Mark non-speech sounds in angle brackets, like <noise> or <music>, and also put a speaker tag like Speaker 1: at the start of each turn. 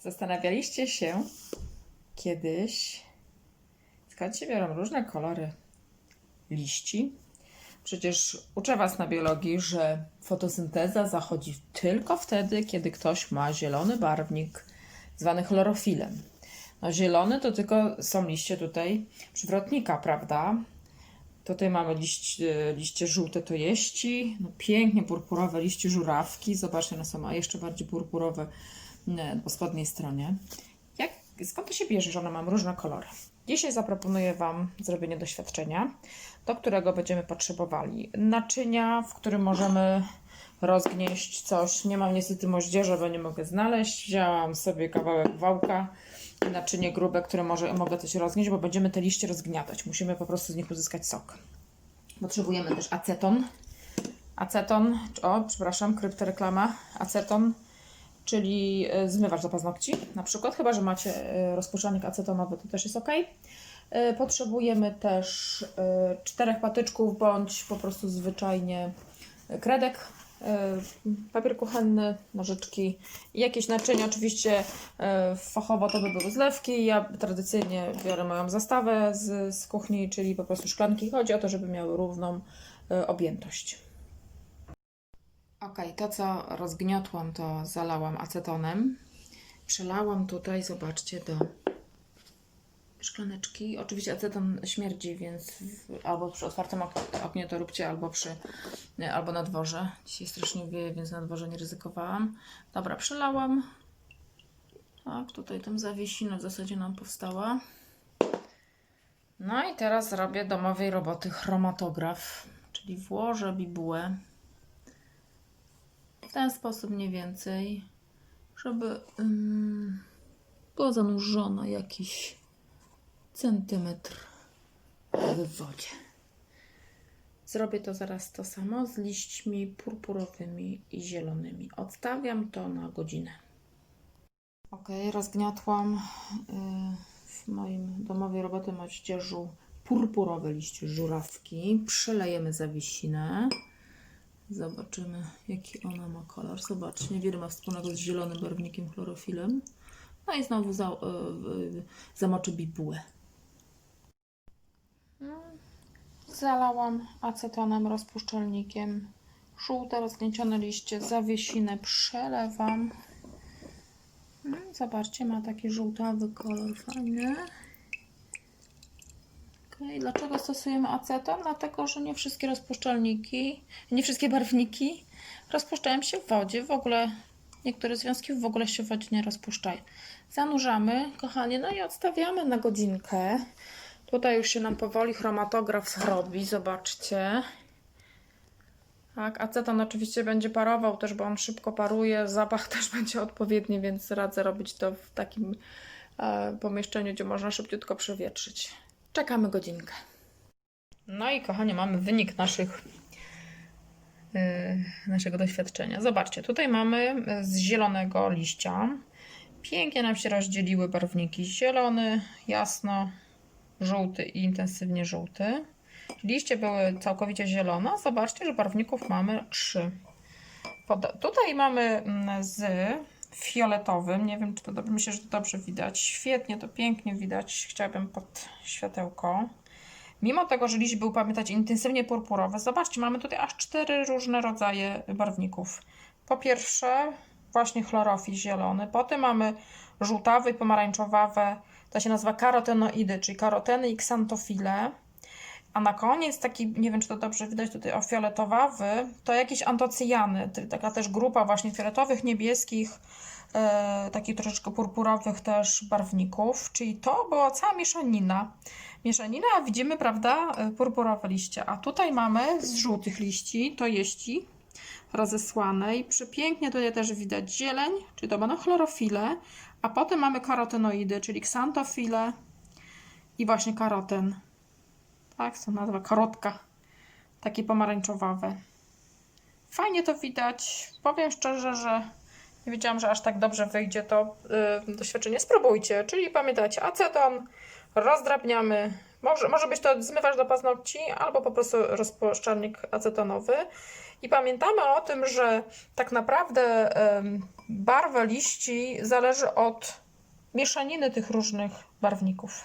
Speaker 1: Zastanawialiście się kiedyś, skąd się biorą różne kolory liści? Przecież uczę Was na biologii, że fotosynteza zachodzi tylko wtedy, kiedy ktoś ma zielony barwnik zwany chlorofilem. No zielony to tylko są liście tutaj przywrotnika, prawda? Tutaj mamy liść, liście żółte to jeści, no pięknie purpurowe liście żurawki. Zobaczcie, one są a jeszcze bardziej purpurowe e, po spodniej stronie. Jak, skąd to się bierze, że one mają różne kolory? Dzisiaj zaproponuję Wam zrobienie doświadczenia, do którego będziemy potrzebowali naczynia, w którym możemy rozgnieść coś. Nie mam niestety moździerza, bo nie mogę znaleźć. Wzięłam sobie kawałek wałka naczynie grube, które może, mogę coś rozgnieść, bo będziemy te liście rozgniatać. Musimy po prostu z nich uzyskać sok. Potrzebujemy też aceton. Aceton, o przepraszam, kryptoreklama. Aceton, czyli e, zmywacz do paznokci na przykład, chyba że macie e, rozpuszczalnik acetonowy, to też jest ok. E, Potrzebujemy też czterech patyczków bądź po prostu zwyczajnie kredek, papier kuchenny, nożyczki jakieś naczynia. Oczywiście e, fachowo to by były zlewki. Ja tradycyjnie biorę moją zastawę z, z kuchni, czyli po prostu szklanki. Chodzi o to, żeby miały równą e, objętość. Ok, to co rozgniotłam, to zalałam acetonem. Przelałam tutaj, zobaczcie, do szklaneczki. Oczywiście aceton śmierdzi, więc albo przy otwartym ok- oknie to róbcie, albo przy, albo na dworze. Dzisiaj strasznie wieje, więc na dworze nie ryzykowałam. Dobra, przelałam. Tak, tutaj tam zawiesina w zasadzie nam powstała. No i teraz zrobię domowej roboty chromatograf, czyli włożę bibułę w ten sposób mniej więcej, żeby ym, była zanurzona jakiś centymetr w wodzie. Zrobię to zaraz to samo z liśćmi purpurowymi i zielonymi. Odstawiam to na godzinę. Ok, rozgniotłam y, w moim domowej roboty moździerzu purpurowe liście żurawki. Przylejemy zawisinę. Zobaczymy, jaki ona ma kolor. Zobaczcie, niewiele ma wspólnego z zielonym barwnikiem chlorofilem. No i znowu za, y, y, zamoczę bibułę. Zalałam acetonem, rozpuszczalnikiem. Żółte rozgniecione liście, zawiesinę przelewam. Mm, Zobaczcie, ma taki żółtawy kolor, fajny. Okay. Dlaczego stosujemy aceton? Dlatego, że nie wszystkie rozpuszczalniki, nie wszystkie barwniki rozpuszczają się w wodzie. W ogóle niektóre związki w ogóle się w wodzie nie rozpuszczają. Zanurzamy, kochanie, no i odstawiamy na godzinkę. Tutaj już się nam powoli chromatograf robi, zobaczcie. Tak, aceton oczywiście będzie parował też, bo on szybko paruje, zapach <laughs> też będzie odpowiedni, więc radzę robić to w takim e, pomieszczeniu, gdzie można szybciutko przewietrzyć. Czekamy godzinkę. No i kochanie, mamy wynik naszych, e, naszego doświadczenia. Zobaczcie, tutaj mamy z zielonego liścia. Pięknie nam się rozdzieliły barwniki zielony, jasno, żółty i intensywnie żółty. Liście były całkowicie zielone. Zobaczcie, że barwników mamy trzy. Tutaj mamy mm, z fioletowym. Nie wiem, czy to dobrze. Myślę, że to dobrze widać. Świetnie, to pięknie widać. Chciałabym pod światełko. Mimo tego, że liść był, pamiętać, intensywnie purpurowy, zobaczcie, mamy tutaj aż cztery różne rodzaje barwników. Po pierwsze, właśnie chlorofil zielony. Potem mamy żółtawy i pomarańczowawe. To się nazywa karotenoidy, czyli karoteny i ksantofile. A na koniec taki, nie wiem czy to dobrze widać tutaj, o fioletowawy, to jakieś antocyjany, taka też grupa właśnie fioletowych, niebieskich, e, takich troszeczkę purpurowych też barwników, czyli to była cała mieszanina. Mieszanina, a widzimy, prawda, e, purpurowe liście. A tutaj mamy z żółtych liści, to jeści rozesłanej. Przepięknie tutaj też widać zieleń, czyli to będą chlorofile, a potem mamy karotenoidy, czyli ksantofile i właśnie karoten. Tak, to nazywa karotka. Takie pomarańczowawe. Fajnie to widać. Powiem szczerze, że nie wiedziałam, że aż tak dobrze wyjdzie to yy, doświadczenie. Spróbujcie. Czyli pamiętajcie, aceton rozdrabniamy. Może, może być to zmywacz do paznokci albo po prostu rozpuszczalnik acetonowy. I pamiętamy o tym, że tak naprawdę barwa liści zależy od mieszaniny tych różnych barwników.